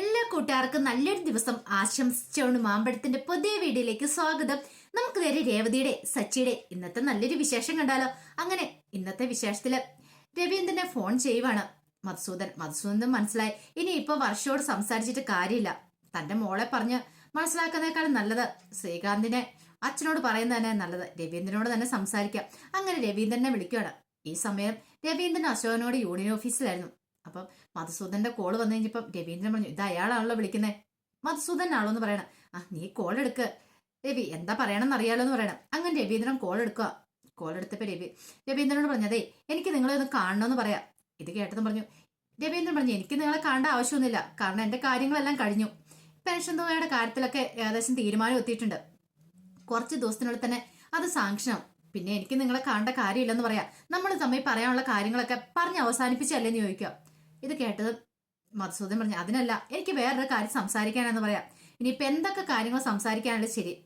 എല്ലാ കൂട്ടുകാർക്കും നല്ലൊരു ദിവസം ആശംസിച്ചുകൊണ്ട് മാമ്പഴത്തിന്റെ പുതിയ വീഡിയോയിലേക്ക് സ്വാഗതം. നമുക്ക് നേരെ രേവതിയുടെ സച്ചിയുടെ ഇന്നത്തെ നല്ലൊരു വിശേഷം കണ്ടാലോ? അങ്ങനെ ഇന്നത്തെ വിശേഷത്തിൽ രവീന്ദ്രനെ ഫോൺ ചെയ്യുവാണ്. മധുസൂദൻ മധുസൂദൻ മനസ്സിലായി. ഇനി ഇപ്പൊ വർഷയോട് സംസാരിച്ചിട്ട് കാര്യമില്ല. തന്റെ മോളെ പറഞ്ഞ് മനസ്സിലാക്കുന്നേക്കാളും നല്ലത് ശ്രീകാന്തിനെ അച്ഛനോട് പറയുന്നത് തന്നെ നല്ലത്. രവീന്ദ്രനോട് തന്നെ സംസാരിക്കാം. അങ്ങനെ രവീന്ദ്രനെ വിളിക്കുകയാണ് ഈ സമയം രവീന്ദ്രൻ അശോകനോട് യൂണിയൻ ഓഫീസിലായിരുന്നു. അപ്പം മധുസൂദന്റെ കോൾ വന്നു കഴിഞ്ഞപ്പം രവീന്ദ്രൻ പറഞ്ഞു ഇത് അയാളാണല്ലോ വിളിക്കുന്നത് മധുസൂദൻ ആണോ? എന്ന് പറയണം. ആ നീ കോൾ എടുക്ക. രവി എന്താ പറയണമെന്ന് അറിയാലോ എന്ന് പറയണം. അങ്ങനെ രവീന്ദ്രൻ കോൾ എടുക്കുക. കോൾ എടുത്തപ്പോൾ രവി രവീന്ദ്രനോട് പറഞ്ഞതേ എനിക്ക് നിങ്ങളെ ഒന്ന് കാണണമെന്ന് പറയാം. ഇത് കേട്ടതും പറഞ്ഞു. രവീന്ദ്രൻ പറഞ്ഞു എനിക്ക് നിങ്ങളെ കാണേണ്ട ആവശ്യമൊന്നുമില്ല. കാരണം എന്റെ കാര്യങ്ങളെല്ലാം കഴിഞ്ഞു. പെൻഷൻ തുകയുടെ കാര്യത്തിലൊക്കെ ഏകദേശം തീരുമാനം എത്തിയിട്ടുണ്ട്. കുറച്ച് ദിവസത്തിനുള്ളിൽ തന്നെ അത് സാങ്ഷനാവും. പിന്നെ എനിക്ക് നിങ്ങളെ കാണേണ്ട കാര്യമില്ലെന്ന് പറയാം. നമ്മൾ തമ്മിൽ പറയാനുള്ള കാര്യങ്ങളൊക്കെ പറഞ്ഞ് അവസാനിപ്പിച്ചല്ലേ എന്ന് ചോദിക്കുക. ഇത് കേട്ടത് മധുസൂദൻ പറഞ്ഞു അതിനല്ല എനിക്ക് വേറൊരു കാര്യം സംസാരിക്കാനെന്ന് പറയാം. ഇനിയിപ്പൊ എന്തൊക്കെ കാര്യങ്ങൾ സംസാരിക്കാനുള്ള ശരി.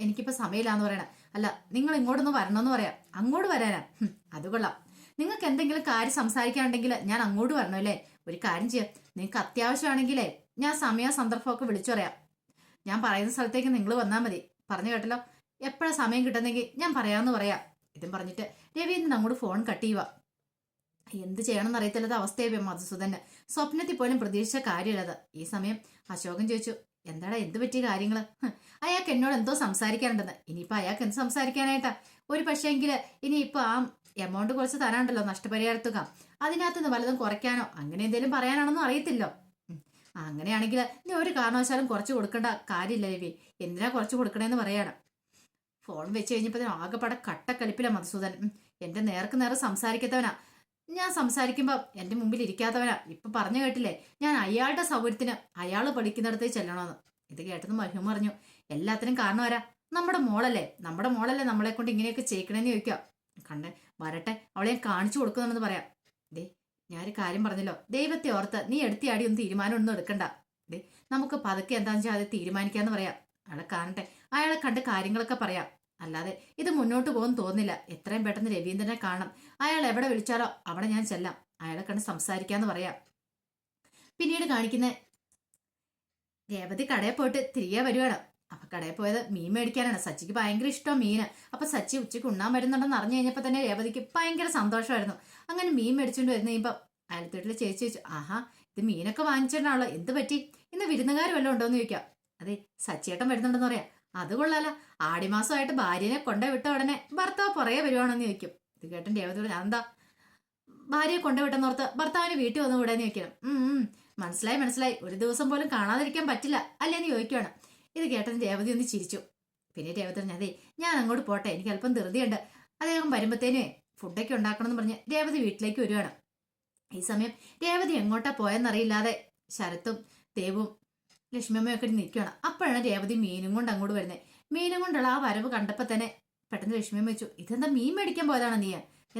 എനിക്കിപ്പോ സമയമില്ലാന്ന് പറയണം. അല്ല നിങ്ങൾ ഇങ്ങോട്ടൊന്ന് വരണമെന്ന് പറയാം. അങ്ങോട്ട് വരാനാ? അത് കൊള്ളാം. നിങ്ങൾക്ക് എന്തെങ്കിലും കാര്യം സംസാരിക്കാനുണ്ടെങ്കിൽ ഞാൻ അങ്ങോട്ട് വരണം അല്ലേ? ഒരു കാര്യം ചെയ്യാം. നിങ്ങൾക്ക് അത്യാവശ്യമാണെങ്കിലേ ഞാൻ സമയ സന്ദർഭമൊക്കെ വിളിച്ചു പറയാം ഞാൻ പറയുന്ന സ്ഥലത്തേക്ക് നിങ്ങൾ വന്നാൽ മതി. പറഞ്ഞു കേട്ടല്ലോ? എപ്പോഴാ സമയം കിട്ടുന്നെങ്കിൽ ഞാൻ പറയാമെന്ന് പറയാം. ഇതും പറഞ്ഞിട്ട് രവീന്ദ്രൻ അങ്ങോട്ട് ഫോൺ കട്ട് ചെയ്യുക എന്ത് ചെയ്യണമെന്ന് അറിയത്തില്ലാത്ത അവസ്ഥയായി മധുസൂദന് സ്വപ്നത്തിൽ പോലും പ്രതീക്ഷിച്ച കാര്യമില്ലത് ഈ സമയം അശോകൻ ചോദിച്ചു എന്താടാ എന്ത് പറ്റിയ കാര്യങ്ങൾ? അയാൾക്ക് എന്നോട് എന്തോ സംസാരിക്കാനുണ്ടെന്ന്. ഇനിയിപ്പോ അയാൾക്ക് എന്ത് സംസാരിക്കാനായിട്ടാ? ഒരു പക്ഷേങ്കിൽ ഇനിയിപ്പോ ആ എമൗണ്ട് കുറച്ച് തരാണ്ടല്ലോ നഷ്ടപരിഹാര തുക അതിനകത്ത് നിന്ന് വല്ലതും കുറയ്ക്കാനോ? അങ്ങനെ എന്തെങ്കിലും പറയാനാണെന്നും അറിയത്തില്ലോ. അങ്ങനെയാണെങ്കിൽ നീ ഒരു കാരണവശാലും കുറച്ച് കൊടുക്കേണ്ട കാര്യമില്ല രവി. എന്തിനാ കുറച്ച് കൊടുക്കണേന്ന് പറയാണ്. ഫോൺ വെച്ച് കഴിഞ്ഞപ്പോ ആകെപ്പാടെ കട്ടക്കലിപ്പില്ല മധുസൂദൻ. എന്റെ നേർക്ക് നേരെ സംസാരിക്കാത്തവനാ. ഞാൻ സംസാരിക്കുമ്പോൾ എന്റെ മുമ്പിൽ ഇരിക്കാത്തവനാ. ഇപ്പൊ പറഞ്ഞു കേട്ടില്ലേ? ഞാൻ അയാളുടെ സൗകര്യത്തിന് അയാൾ പഠിക്കുന്നിടത്തേ ചെല്ലണമെന്ന് ഇത് കേട്ടെന്ന് മഹിമ പറഞ്ഞു എല്ലാത്തിനും കാരണം ആരാ? നമ്മുടെ മോളല്ലേ. നമ്മുടെ മോളല്ലേ നമ്മളെ കൊണ്ട് ഇങ്ങനെയൊക്കെ ചെയ്യിക്കണമെന്ന് ചോദിക്കാം കണ്ടേ വരട്ടെ അവളെ ഞാൻ കാണിച്ചു കൊടുക്കുന്നുണ്ടെന്ന് പറയാം. ദേ ഞാനൊരു കാര്യം പറഞ്ഞല്ലോ. ദൈവത്തെ ഓർത്ത് നീ എടുത്തിയാടി ഒന്നും തീരുമാനം ഒന്നും എടുക്കണ്ട. ദേ നമുക്ക് പതുക്കെ എന്താണെന്ന് വെച്ചാൽ അത് തീരുമാനിക്കാന്ന് പറയാം. അയാളെ കാണട്ടെ. അയാളെ കണ്ട് കാര്യങ്ങളൊക്കെ പറയാം. അല്ലാതെ ഇത് മുന്നോട്ട് പോകാൻ തോന്നില്ല എത്രയും പെട്ടെന്ന് രവീന്ദ്രനെ കാണണം. അയാൾ എവിടെ വിളിച്ചാലോ അവിടെ ഞാൻ ചെല്ലാം. അയാളെ കണ്ട് സംസാരിക്കാന്ന് പറയാം. പിന്നീട് കാണിക്കുന്ന രേവതി കടയിൽ പോയിട്ട് തിരികെ വരുവാണ്. അപ്പൊ കടയിൽ പോയത് മീൻ മേടിക്കാനാണ്. സച്ചിക്ക് ഭയങ്കര ഇഷ്ടം മീന്. അപ്പൊ സച്ചി ഉച്ചയ്ക്ക് ഉണ്ണാൻ വരുന്നുണ്ടെന്ന് അറിഞ്ഞു കഴിഞ്ഞപ്പോ തന്നെ രേവതിക്ക് ഭയങ്കര സന്തോഷമായിരുന്നു. അങ്ങനെ മീൻ മേടിച്ചുകൊണ്ട് വരുന്ന കഴിയുമ്പോ അയലത്തോട്ടിലെ ചേച്ചി ചോദിച്ചു ആഹാ ഇത് മീനൊക്കെ വാങ്ങിച്ചിട്ടാണല്ലോ എന്ത് പറ്റി? ഇന്ന് വിരുന്നുകാർ വല്ലതും ഉണ്ടോന്ന് ചോദിക്കാം. അതെ സച്ചിയേട്ടൻ വരുന്നുണ്ടെന്ന് പറയാം. അത് കൊള്ളാല. ആടിമാസമായിട്ട് ഭാര്യനെ കൊണ്ടേ വിട്ട ഉടനെ ഭർത്താവ് പുറകെ വരുവാണെന്ന് ചോദിക്കും. ഇത് കേട്ടൻ പറഞ്ഞു എന്താ? ഭാര്യയെ കൊണ്ടുവിട്ടെന്നോർത്ത് ഭർത്താവിന് വീട്ടിൽ വന്ന് വിടാന്ന് ചോദിക്കണം. മനസ്സിലായി മനസ്സിലായി. ഒരു ദിവസം പോലും കാണാതിരിക്കാൻ പറ്റില്ല അല്ലേന്ന് ചോദിക്കുവാണ്. ഇത് കേട്ടതിന് രേവതി ഒന്ന് ചിരിച്ചു. പിന്നെ രേവതി പറഞ്ഞു അതെ ഞാൻ അങ്ങോട്ട് പോട്ടെ. എനിക്ക് അല്പം ധൃതിയുണ്ട്. അദ്ദേഹം വരുമ്പത്തേനെ ഫുഡൊക്കെ ഉണ്ടാക്കണം എന്ന് പറഞ്ഞ് രേവതി വീട്ടിലേക്ക് വരുവാണ്. ഈ സമയം രേവതി എങ്ങോട്ടാ പോയെന്നറിയില്ലാതെ ശരത്തും ദേവും ലക്ഷ്മിയമ്മയും ഒക്കെ നിൽക്കുകയാണ്. അപ്പോഴാണ് രേവതി മീനും കൊണ്ട് അങ്ങോട്ട് വരുന്നത് മീനും കൊണ്ടുള്ള ആ വരവ് കണ്ടപ്പോൾ തന്നെ പെട്ടെന്ന് ലക്ഷ്മിയമ്മ വെച്ചു ഇതെന്താ മീൻ മേടിക്കാൻ പോയതാണ് നീ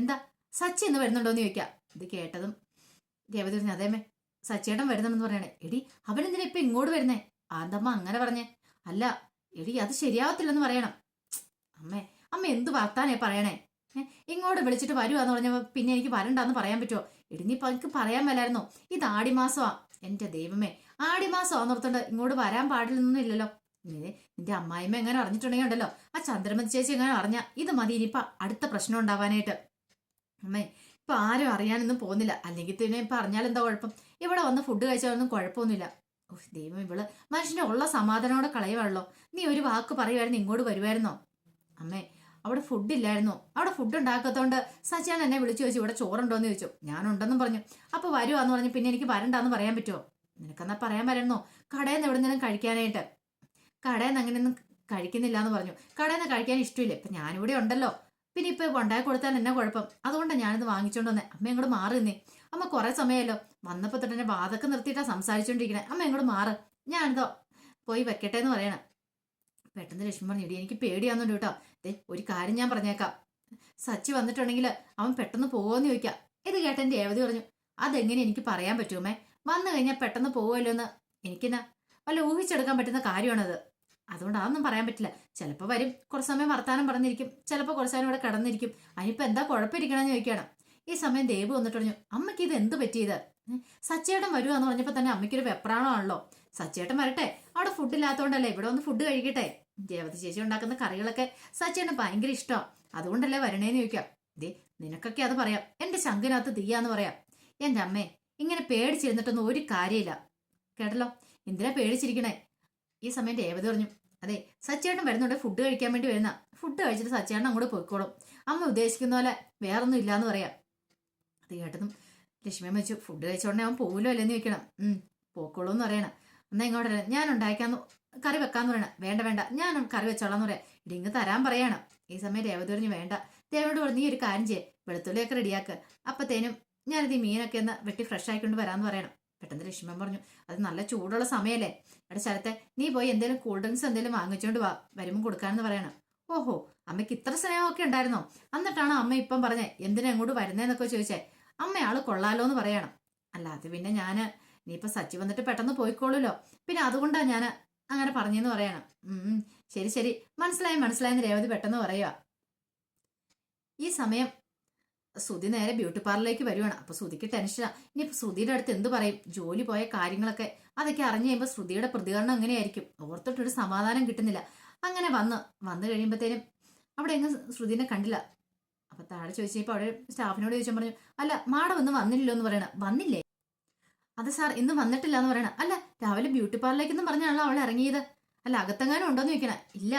എന്താ സച്ചി എന്ന് വരുന്നുണ്ടോ എന്ന് ചോദിക്കാം. ഇത് കേട്ടതും രേവതി പറഞ്ഞു അതേമേ സച്ചേട്ടൻ വരുന്നുണ്ടെന്ന് പറയണേ. എടി അവനെന്തിനാ ഇപ്പൊ ഇങ്ങോട്ട് വരുന്നേ? ആന്തമ്മ അങ്ങനെ പറഞ്ഞേ? അല്ല എടി അത് ശരിയാവത്തില്ലെന്ന് പറയണം. അമ്മേ അമ്മ എന്ത് വർത്താനേ പറയണേ? ഇങ്ങോട്ട് വിളിച്ചിട്ട് വരുവാന്ന് പറഞ്ഞപ്പോൾ പിന്നെ എനിക്ക് വരണ്ടാന്ന് പറയാൻ പറ്റുമോ എടി നീ എനിക്ക് പറയാൻ മേലായിരുന്നോ? ഇത് ആടിമാസമാ എന്റെ ദൈവമേ ആടിമാസമാന്നോർത്തോണ്ട് ഇങ്ങോട്ട് വരാൻ പാടില്ലെന്നില്ലല്ലോ നീ നിന്റെ അമ്മായിമ്മ എങ്ങനെ അറിഞ്ഞിട്ടുണ്ടെങ്കിൽ ഉണ്ടല്ലോ. ആ ചന്ദ്രമതി ചേച്ചി എങ്ങനെ അറിഞ്ഞ? ഇത് മതി ഇനിയിപ്പ അടുത്ത പ്രശ്നം ഉണ്ടാവാനായിട്ട്. അമ്മേ ഇപ്പൊ ആരും അറിയാനൊന്നും പോകുന്നില്ല. അല്ലെങ്കിൽ തന്നെ ഇപ്പൊ അറിഞ്ഞാൽ എന്താ കുഴപ്പം? ഇവിടെ വന്ന് ഫുഡ് കഴിച്ചാലൊന്നും കുഴപ്പമൊന്നുമില്ല. ഓ ദൈവം ഇവൾ മനുഷ്യന്റെ ഉള്ള സമാധാനോടെ കളയുവാണല്ലോ. നീ ഒരു വാക്ക് പറയുമായിരുന്നു ഇങ്ങോട്ട് വരുമായിരുന്നോ അമ്മേ അവിടെ ഫുഡ് ഇല്ലായിരുന്നു? അവിടെ ഫുഡ് ഉണ്ടാക്കാത്തതുകൊണ്ട് സച്ചിയാൻ എന്നെ വിളിച്ചു ചോദിച്ചു ഇവിടെ ചോറുണ്ടോന്ന് ചോദിച്ചു. ഞാനുണ്ടെന്നും പറഞ്ഞു. അപ്പൊ വരുവാന്ന് പറഞ്ഞു. പിന്നെ എനിക്ക് വരണ്ടാന്ന് പറയാൻ പറ്റുമോ നിനക്കെന്നാ പറയാൻ വരണോ കടയിൽ നിന്ന് എവിടെ നിന്നും കഴിക്കാനായിട്ട്. കടയിൽ നിന്ന് അങ്ങനെയൊന്നും കഴിക്കുന്നില്ല എന്ന് പറഞ്ഞു. കടയിൽ നിന്ന് കഴിക്കാൻ ഇഷ്ടമില്ല ഇപ്പൊ ഞാനിവിടെ ഉണ്ടല്ലോ. പിന്നെ ഇപ്പൊ ഉണ്ടാക്കി കൊടുത്താൽ എന്നെ കുഴപ്പം? അതുകൊണ്ടാണ് ഞാനിത് വാങ്ങിച്ചോണ്ട് വന്നേ. അമ്മ ഇങ്ങോട്ട് മാറി നിന്നേ. അമ്മ കുറെ സമയമല്ലോ വന്നപ്പോൾ തൊട്ട് എന്നെ വാതൊക്കെ നിർത്തിയിട്ടാ സംസാരിച്ചോണ്ടിരിക്കണേ. അമ്മ ഇങ്ങോട്ട് മാറ്. ഞാനിതോ പോയി വെക്കട്ടെ എന്ന് പറയണം. പെട്ടെന്ന് ലക്ഷ്മി പറഞ്ഞു ഇടി എനിക്ക് പേടിയാന്നുണ്ട് കേട്ടോ. ദേ ഒരു കാര്യം ഞാൻ പറഞ്ഞേക്കാം. സച്ചി വന്നിട്ടുണ്ടെങ്കിൽ അവൻ പെട്ടെന്ന് പോകുമെന്ന് ചോദിക്കാം. ഇത് കേട്ടെന്റെ ഏവതി പറഞ്ഞു അതെങ്ങനെ എനിക്ക് പറയാൻ പറ്റുമേ വന്നു കഴിഞ്ഞാൽ പെട്ടെന്ന് പോവുമല്ലോ എന്ന് എനിക്കെന്നാ വല്ല ഊഹിച്ചെടുക്കാൻ പറ്റുന്ന കാര്യമാണത്. അതുകൊണ്ട് അതൊന്നും പറയാൻ പറ്റില്ല. ചിലപ്പോൾ വരും. കുറച്ച് സമയം വർത്താനം പറഞ്ഞിരിക്കും. ചിലപ്പോൾ കുറച്ച് സമയം ഇവിടെ കിടന്നിരിക്കും. അതിനിപ്പോൾ എന്താ കുഴപ്പമിരിക്കണമെന്ന് ചോദിക്കുകയാണ്. ഈ സമയം ദേവ് വന്നിട്ട് പറഞ്ഞു അമ്മയ്ക്ക് ഇത് എന്ത് പറ്റിയത്? സച്ചേട്ടൻ സച്ചേട്ടൻ എന്ന് പറഞ്ഞപ്പോൾ തന്നെ അമ്മയ്ക്കൊരു വെപ്രാണമാണല്ലോ സച്ചേട്ടൻ വരട്ടെ. അവിടെ ഫുഡ് ഇല്ലാത്തതുകൊണ്ടല്ലേ ഇവിടെ ഒന്ന് ഫുഡ് കഴിക്കട്ടെ? ദേവതി ചേച്ചി ഉണ്ടാക്കുന്ന കറികളൊക്കെ സച്ചേട്ടൻ ഭയങ്കര ഇഷ്ടമാണ് അതുകൊണ്ടല്ലേ വരണേന്ന് ചോദിക്കാം ദേ നിനക്കൊക്കെ അത് പറയാം. എന്റെ ശങ്കിനകത്ത് തീയാന്ന് പറയാം. എന്റെ അമ്മേ ഇങ്ങനെ പേടിച്ചിരുന്നിട്ടൊന്നും ഒരു കാര്യമില്ല. കേട്ടല്ലോ? എന്തിനാ പേടിച്ചിരിക്കണേ? ഈ സമയം രേവതി പറഞ്ഞു അതെ സച്ചേട്ടൻ വരുന്നുണ്ട്. ഫുഡ് കഴിക്കാൻ വേണ്ടി വരുന്ന. ഫുഡ് കഴിച്ചിട്ട് സച്ചേട്ടൻ അങ്ങോട്ട് പോയിക്കോളും. അമ്മ ഉദ്ദേശിക്കുന്ന പോലെ വേറൊന്നും ഇല്ലാന്ന് പറയാം. അത് കേട്ടതും ലക്ഷ്മിയമ്മ വെച്ചു ഫുഡ് കഴിച്ചോടനെ അവൻ പോകില്ലോ അല്ലേന്ന് ചോദിക്കണം. ഉം പോക്കോളൂ എന്ന് പറയണം. എന്നാ ഇങ്ങോട്ട്. ഞാൻ ഉണ്ടാക്കാന്ന് കറി വെക്കാന്ന് പറയണം. വേണ്ട വേണ്ട. ഞാൻ കറി വെച്ചോളാന്ന് പറയാം. ഇടിങ്ങ് തരാൻ പറയണം. ഈ സമയം രേവതി പറഞ്ഞു വേണ്ട. ദേവനോട് പറഞ്ഞു നീ ഒരു കാര്യം ചെയ്യേ. വെളുത്തുള്ളിയൊക്കെ റെഡിയാക്ക് അപ്പത്തേനും ഞാനിത് ഈ മീനൊക്കെ ഒന്ന് വെട്ടി ഫ്രഷ് ആയിക്കൊണ്ട് വരാന്ന് പറയണം. പെട്ടെന്ന് ലക്ഷ്മൻ പറഞ്ഞു അത് നല്ല ചൂടുള്ള സമയമല്ലേ അവിടെ സ്ഥലത്തെ നീ പോയി എന്തെങ്കിലും കൂൾ ഡ്രിങ്ക്സ് എന്തെങ്കിലും വാങ്ങിച്ചോണ്ട് വാ വരുമ്പോൾ കൊടുക്കാന്ന് പറയണം. ഓഹോ അമ്മയ്ക്ക് ഇത്ര സ്നേഹമൊക്കെ ഉണ്ടായിരുന്നോ? എന്നിട്ടാണ് അമ്മ ഇപ്പം പറഞ്ഞേ എന്തിനാ അങ്ങോട്ട് വരുന്നേന്നൊക്കെ ചോദിച്ചേ? അമ്മ ആൾ കൊള്ളാലോ എന്ന് പറയണം. അല്ല അത് പിന്നെ നീ ഇനിയിപ്പൊ സച്ചി വന്നിട്ട് പെട്ടെന്ന് പോയിക്കോളൂല്ലോ. പിന്നെ അതുകൊണ്ടാണ് ഞാൻ അങ്ങനെ പറഞ്ഞെന്ന് പറയണം. ശരി ശരി. മനസ്സിലായി മനസ്സിലായെന്ന് രേവതി പെട്ടെന്ന് പറയുക ഈ സമയം സുധി നേരെ ബ്യൂട്ടി പാർലറിലേക്ക് വരുവാണ്. അപ്പൊ സുധിക്ക് ടെൻഷനാ. ഇനി സുതിയുടെ അടുത്ത് എന്ത് പറയും? ജോലി പോയ കാര്യങ്ങളൊക്കെ അതൊക്കെ അറിഞ്ഞു കഴിയുമ്പോൾ ശ്രുതിയുടെ പ്രതികരണം എങ്ങനെയായിരിക്കും? ഓർത്തിട്ടൊരു സമാധാനം കിട്ടുന്നില്ല. അങ്ങനെ വന്ന് വന്നു കഴിയുമ്പോഴത്തേനും അവിടെ എങ്ങും ശ്രുതിനെ കണ്ടില്ല. അപ്പൊ താഴെ ചോദിച്ചപ്പോൾ അവിടെ സ്റ്റാഫിനോട് ചോദിച്ചാൽ പറഞ്ഞു അല്ല മാഡം ഒന്നും വന്നില്ലല്ലോ എന്ന് പറയണ. വന്നില്ലേ? അത് സാർ ഇന്ന് വന്നിട്ടില്ല എന്ന് പറയണ. അല്ല രാവിലെ ബ്യൂട്ടി പാർലറിലേക്കെന്നും പറഞ്ഞാണല്ലോ അവൾ ഇറങ്ങിയത്. അല്ല അകത്തെങ്ങാനും ഉണ്ടോന്ന് ചോദിക്കണേ. ഇല്ല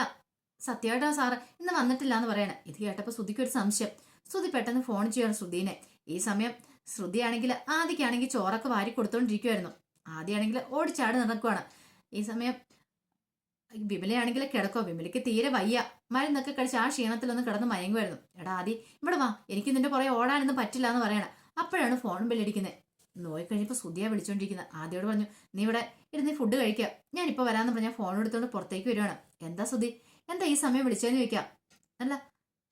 സത്യമായിട്ടാ സാറ് ഇന്ന് വന്നിട്ടില്ല എന്ന് പറയണേ. ഇത് കേട്ടപ്പോ ശ്രുതിക്ക് ഒരു സംശയം. ശ്രുതി പെട്ടെന്ന് ഫോൺ ചെയ്യുകയാണ് ശ്രുതിനെ. ഈ സമയം ശ്രുതിയാണെങ്കിൽ ആദ്യക്കാണെങ്കിൽ ചോറൊക്കെ വാരി കൊടുത്തോണ്ടിരിക്കുവായിരുന്നു. ആദ്യമാണെങ്കിൽ ഓടിച്ചാടി നടക്കുവാണ്. ഈ സമയം വിമലയാണെങ്കിൽ കിടക്കോ വിമലയ്ക്ക് തീരെ വയ്യ. മരുന്നൊക്കെ കഴിച്ച് ആ ക്ഷീണത്തിലൊന്ന് കിടന്ന് മയങ്ങുമായിരുന്നു എടാ ആദ്യം ഇവിടെ വാ. എനിക്ക് നിന്റെ പുറകെ ഓടാനൊന്നും പറ്റില്ല എന്ന് പറയണം. അപ്പോഴാണ് ഫോൺ ബില്ലടിക്കുന്നത് നോയി കഴിഞ്ഞപ്പോൾ സുധിയാ വിളിച്ചോണ്ടിരിക്കുന്നത് ആദ്യോട് പറഞ്ഞു നീ ഇവിടെ ഇരുന്ന് ഫുഡ് കഴിക്കുക ഞാനിപ്പോൾ വരാമെന്ന് പറഞ്ഞാൽ ഫോൺ എടുത്തുകൊണ്ട് പുറത്തേക്ക് വരുവാണ്. എന്താ സുധി എന്താ ഈ സമയം വിളിച്ചതെന്ന് ചോദിക്കാം? അല്ല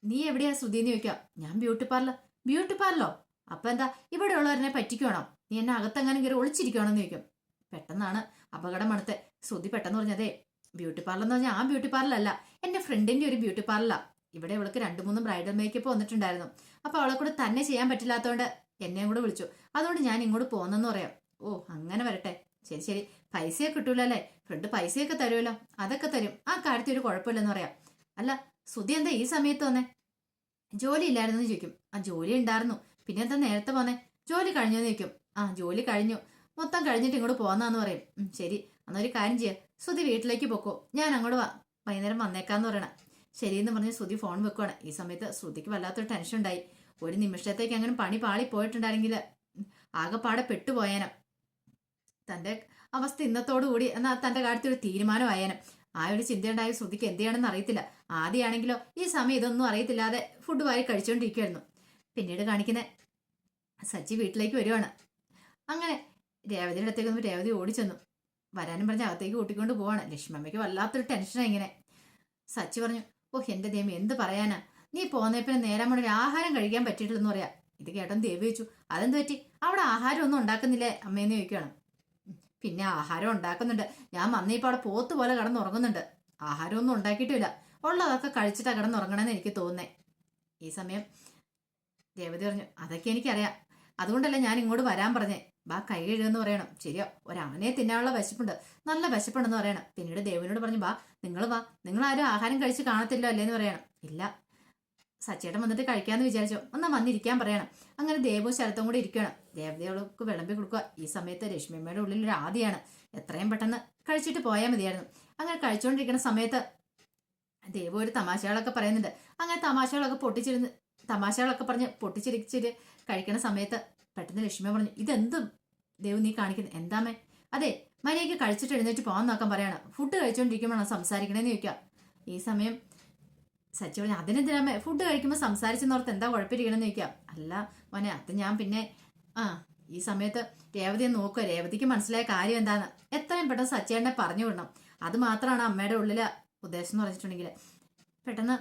നീ എവിടെയാ ശ്രുതി എന്ന് ചോദിക്കാം? ഞാൻ ബ്യൂട്ടി പാർലർ. ബ്യൂട്ടി പാർലറോ? അപ്പൊ എന്താ ഇവിടെ ഉള്ളവരെ പറ്റിക്കണോ. നീ എന്നെ അകത്തെങ്ങാനും കയറി ഒളിച്ചിരിക്കണോ എന്ന് ചോദിക്കും. പെട്ടെന്നാണ് അപകടം മണത്തെ ശ്രുതി പെട്ടെന്ന് പറഞ്ഞതേ ബ്യൂട്ടി പാർലർ എന്ന് പറഞ്ഞാൽ ആ ബ്യൂട്ടി പാർലർ അല്ല എന്റെ ഫ്രണ്ടിന്റെ ഒരു ബ്യൂട്ടി പാർലറാ. ഇവിടെ ഇവൾക്ക് രണ്ടു മൂന്ന് ബ്രൈഡൽ മേക്കപ്പ് വന്നിട്ടുണ്ടായിരുന്നു. അപ്പൊ അവളെ കൂടെ തന്നെ ചെയ്യാൻ പറ്റില്ലാത്തതുകൊണ്ട് എന്നെയും കൂടെ വിളിച്ചു. അതുകൊണ്ട് ഞാൻ ഇങ്ങോട്ട് പോന്നെന്ന് പറയാം. ഓ അങ്ങനെ വരട്ടെ. ശരി ശരി. പൈസയൊക്കെ കിട്ടൂലല്ലേ? ഫ്രണ്ട് പൈസയൊക്കെ തരുമല്ലോ. അതൊക്കെ തരും. ആ കാര്യത്തിൽ ഒരു കുഴപ്പമില്ലെന്ന് പറയാം. അല്ല സുധി എന്താ ഈ സമയത്ത് വന്നേ. ജോലി ഇല്ലായിരുന്നു ചോദിക്കും. ആ ജോലി ഉണ്ടായിരുന്നു പിന്നെ എന്താ നേരത്തെ പോന്നെ? ജോലി കഴിഞ്ഞോന്ന് ചോദിക്കും. ആ ജോലി കഴിഞ്ഞു. മൊത്തം കഴിഞ്ഞിട്ട് ഇങ്ങോട്ട് പോന്നാന്ന് പറയും. ശരി. അന്നൊരു കാര്യം ചെയ്യാം. സുധി വീട്ടിലേക്ക് പൊക്കോ. ഞാൻ അങ്ങോട്ട് വാ. വൈകുന്നേരം വന്നേക്കാന്ന് പറയണ. ശരിയെന്ന് പറഞ്ഞ് ശ്രുതി ഫോൺ വെക്കുവാണ്. ഈ സമയത്ത് ശ്രുതിക്ക് വല്ലാത്തൊരു ടെൻഷൻ ഉണ്ടായി. ഒരു നിമിഷത്തേക്ക് അങ്ങനെ പണി പാളി പോയിട്ടുണ്ടായിരുന്നെങ്കിൽ ആകെപ്പാടെ പെട്ടുപോയേനം. തന്റെ അവസ്ഥ ഇന്നത്തോടു കൂടി എന്നാൽ തന്റെ കാര്യത്തിൽ ഒരു തീരുമാനമായേനം. ആ ഒരു ചിന്തയുണ്ടായ ശ്രുതിക്ക് എന്ത് ചെയ്യണമെന്ന് അറിയത്തില്ല. ആദ്യമാണെങ്കിലോ ഈ സമയം ഇതൊന്നും അറിയത്തില്ലാതെ ഫുഡ് വാരി കഴിച്ചുകൊണ്ടിരിക്കുമായിരുന്നു പിന്നീട് കാണിക്കുന്ന സച്ചി വീട്ടിലേക്ക് വരുവാണ്. അങ്ങനെ രേവതിയുടെ അടുത്തേക്ക് വന്നപ്പോൾ രേവതി ഓടിച്ചെന്നു. വരാനും പറഞ്ഞ് അകത്തേക്ക് കൂട്ടിക്കൊണ്ട് പോവാണ്. ലക്ഷ്മമ്മയ്ക്ക് വല്ലാത്തൊരു ടെൻഷനാണ് ഇങ്ങനെ. സച്ചി പറഞ്ഞു ഓ എന്റെ ദൈവം എന്ത് പറയാനാ? നീ പോന്നേപ്പിന് നേരം കൊണ്ട് ആഹാരം കഴിക്കാൻ പറ്റിയിട്ടില്ലെന്ന് പറയാ. ഇത് കേട്ടോ ദേവി വെച്ചു അതെന്ത് പറ്റി? അവിടെ ആഹാരം ഒന്നും ഉണ്ടാക്കുന്നില്ലേ? അമ്മയെന്ന് ചോദിക്കുകയാണ് പിന്നെ ആഹാരം ഉണ്ടാക്കുന്നുണ്ട്. ഞാൻ വന്നേപ്പോൾ അവിടെ പോത്ത് പോലെ കിടന്നുറങ്ങുന്നുണ്ട്. ആഹാരമൊന്നും ഉണ്ടാക്കിയിട്ടില്ല. ഉള്ളതൊക്കെ കഴിച്ചിട്ടാ കിടന്നുറങ്ങണമെന്ന് എനിക്ക് തോന്നുന്നേ. ഈ സമയം ദേവതി പറഞ്ഞു അതൊക്കെ എനിക്കറിയാം. അതുകൊണ്ടല്ല ഞാൻ ഇങ്ങോട്ട് വരാൻ പറഞ്ഞേ. ബാ കൈ കഴുകുമെന്ന് പറയണം. ശരിയോ ഒരാനയെ തിന്നാനുള്ള വിശപ്പുണ്ട്. നല്ല വിശപ്പുണ്ടെന്ന് പറയണം. പിന്നീട് ദേവനോട് പറഞ്ഞു ബാ നിങ്ങൾ വാ. നിങ്ങൾ ആരും ആഹാരം കഴിച്ച് കാണത്തില്ലോ അല്ലേന്ന് പറയണം. ഇല്ല സച്ചേട്ടൻ വന്നിട്ട് കഴിക്കാന്ന് വിചാരിച്ചു. ഒന്നാ വന്നിരിക്കാൻ പറയണം. അങ്ങനെ ദേവവും ശരത്തും കൂടി ഇരിക്കണം ദേവതയോൾക്ക് വിളമ്പി കൊടുക്കുക. ഈ സമയത്ത് രശ്മിയമ്മയുടെ ഉള്ളിൽ ഒരു ആദിയാണ്. എത്രയും പെട്ടെന്ന് കഴിച്ചിട്ട് പോയാൽ മതിയായിരുന്നു. അങ്ങനെ കഴിച്ചുകൊണ്ടിരിക്കുന്ന സമയത്ത് ദേവു ഒരു തമാശകളൊക്കെ പറയുന്നുണ്ട്. അങ്ങനെ തമാശകളൊക്കെ പൊട്ടിച്ചിരുന്ന് തമാശകളൊക്കെ പറഞ്ഞ് പൊട്ടിച്ചിരിച്ചിട്ട് കഴിക്കണ സമയത്ത് പെട്ടെന്ന് ലക്ഷ്മി പറഞ്ഞു ഇതെന്ത് ദേവ് നീ കാണിക്കുന്നത് എന്താമേ അതെ മര്യാദയ്ക്ക് കഴിച്ചിട്ട് എഴുന്നേറ്റ് പോകാൻ നോക്കാൻ പറയാണ്. ഫുഡ് കഴിച്ചുകൊണ്ടിരിക്കുമ്പോഴാണ് സംസാരിക്കണേന്ന് ചോദിക്കുക. ഈ സമയം സച്ചി പറഞ്ഞു അതിനെന്തിനാ ഫുഡ് കഴിക്കുമ്പോൾ സംസാരിച്ചെന്നോർത്ത് എന്താ കുഴപ്പമിരിക്കണമെന്ന് ചോദിക്കാം. അല്ല മോനെ അത് ഞാൻ പിന്നെ ആ ഈ സമയത്ത് രേവതിയെ നോക്കുക രേവതിക്ക് മനസ്സിലായ കാര്യം എന്താന്ന് എത്രയും പെട്ടെന്ന് സച്ചേട്ടനെ പറഞ്ഞു വിടണം. അത് മാത്രമാണ് അമ്മയുടെ ഉള്ളിലെ ഉദ്ദേശം എന്ന് പറഞ്ഞിട്ടുണ്ടെങ്കിൽ പെട്ടെന്ന്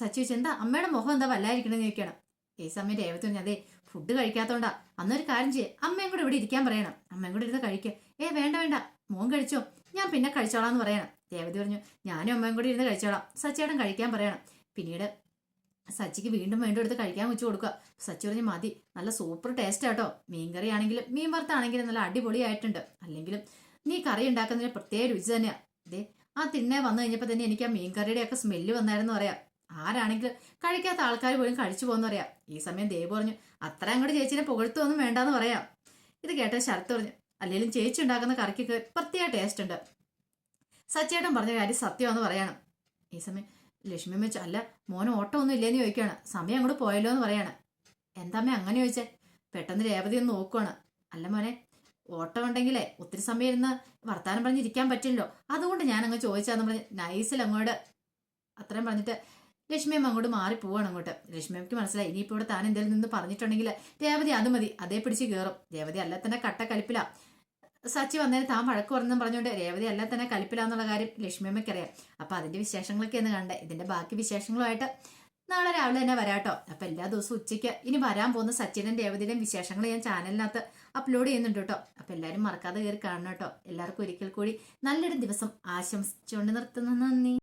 സച്ചി വെച്ച് എന്താ? അമ്മയുടെ മുഖം എന്താ വല്ലായിരിക്കണമെന്ന് ചോദിക്കണം. ഈ സമയം രേവതി പറഞ്ഞു അതെ ഫുഡ് കഴിക്കാത്തോണ്ടാ. അന്നൊരു കാര്യം ചെയ്യേ. അമ്മയും കൂടെ ഇവിടെ ഇരിക്കാൻ പറയണം. അമ്മയും കൂടെ ഇരുന്ന് കഴിക്കുക ഏ വേണ്ട വേണ്ട. മോൻ കഴിച്ചോ? ഞാൻ പിന്നെ കഴിച്ചോളാം എന്ന് പറയണം. രേവതി പറഞ്ഞു ഞാനും അമ്മയും കൂടി ഇരുന്ന് കഴിച്ചോളാം. സച്ചേട്ടൻ കഴിക്കാൻ പറയണം. പിന്നീട് സച്ചിക്ക് വീണ്ടും വീണ്ടും എടുത്ത് കഴിക്കാൻ വെച്ച് കൊടുക്കുക. സച്ചി പറഞ്ഞ് മതി നല്ല സൂപ്പർ ടേസ്റ്റ് ആട്ടോ. മീൻകറി ആണെങ്കിലും മീൻ വറുത്താണെങ്കിലും നല്ല അടിപൊളിയായിട്ടുണ്ട്. അല്ലെങ്കിലും നീ കറി ഉണ്ടാക്കുന്നതിന് പ്രത്യേക രുചി തന്നെയാണ് ദേ ആ തിന്നെ വന്നു കഴിഞ്ഞപ്പോൾ തന്നെ എനിക്ക് ആ മീൻകറിയുടെ ഒക്കെ സ്മെല്ല് വന്നായിരുന്നു പറയാം ആരാണെങ്കിലും കഴിക്കാത്ത ആൾക്കാർ പോലും കഴിച്ചു പോകുന്ന പറയാം ഈ സമയം ദേവ് പറഞ്ഞു അത്ര അങ്ങോട്ട് ചേച്ചിനെ പുകഴ്ത്തൊന്നും വേണ്ടാന്ന് പറയാം. ഇത് കേട്ട ശരത്ത് പറഞ്ഞു അല്ലെങ്കിലും ചേച്ചി ഉണ്ടാക്കുന്ന കറിക്കൊക്കെ പ്രത്യേക ടേസ്റ്റ് ഉണ്ട്. സച്ചേട്ടൻ പറഞ്ഞ കാര്യം സത്യമാണെന്ന് പറയണം. ഈ സമയം ലക്ഷ്മി വെച്ച് അല്ല മോന് ഓട്ടം ഒന്നും ഇല്ലേന്ന് ചോദിക്കുകയാണ്. സമയം അങ്ങോട്ട് പോയല്ലോ എന്ന് പറയാണ്. എന്താമ്മേ അങ്ങനെ ചോദിച്ചേ? പെട്ടെന്ന് രേവതി ഒന്ന് നോക്കുവാണ്. അല്ല മോനെ ഓട്ടം ഉണ്ടെങ്കിലേ ഒത്തിരി സമയം ഇരുന്ന് വർത്താനം പറഞ്ഞിരിക്കാൻ പറ്റില്ലല്ലോ. അതുകൊണ്ട് ഞാൻ അങ്ങ് ചോദിച്ചാന്ന് പറഞ്ഞ് നൈസിൽ അങ്ങോട്ട് അത്രയും പറഞ്ഞിട്ട് ലക്ഷ്മിയമ്മ അങ്ങോട്ട് മാറി പോവാണ് അങ്ങോട്ട്. ലക്ഷ്മിയമ്മയ്ക്ക് മനസ്സിലായി. ഇനിയിപ്പോൾ ഇവിടെ താൻ എന്തെങ്കിലും നിന്ന് പറഞ്ഞിട്ടുണ്ടെങ്കിൽ രേവതി അത് മതി അതേ പിടിച്ച് കയറും രേവതി അല്ല തന്നെ കട്ട കലിപ്പില. സച്ചി വന്നതിന് താൻ വഴക്ക് പറഞ്ഞെന്ന് പറഞ്ഞുകൊണ്ട് രേവതി അല്ല തന്നെ കലിപ്പിലാന്നുള്ള കാര്യം ലക്ഷ്മി അമ്മയ്ക്കറിയാം അപ്പൊ അതിന്റെ വിശേഷങ്ങളൊക്കെ ഒന്ന് കണ്ടേ. ഇതിന്റെ ബാക്കി വിശേഷങ്ങളുമായിട്ട് നാളെ രാവിലെ തന്നെ വരാട്ടോ. അപ്പൊ എല്ലാ ദിവസവും ഉച്ചയ്ക്ക് ഇനി വരാൻ പോകുന്ന സച്ചിനും രേവതിയുടെയും വിശേഷങ്ങൾ ഞാൻ ചാനലിനകത്ത് അപ്ലോഡ് ചെയ്യുന്നുണ്ട് കേട്ടോ. അപ്പൊ എല്ലാവരും മറക്കാതെ കയറി കാണണം കേട്ടോ. എല്ലാവർക്കും ഒരിക്കൽ കൂടി നല്ലൊരു ദിവസം ആശംസിച്ചുകൊണ്ട് നിർത്തുന്നു. നന്ദി.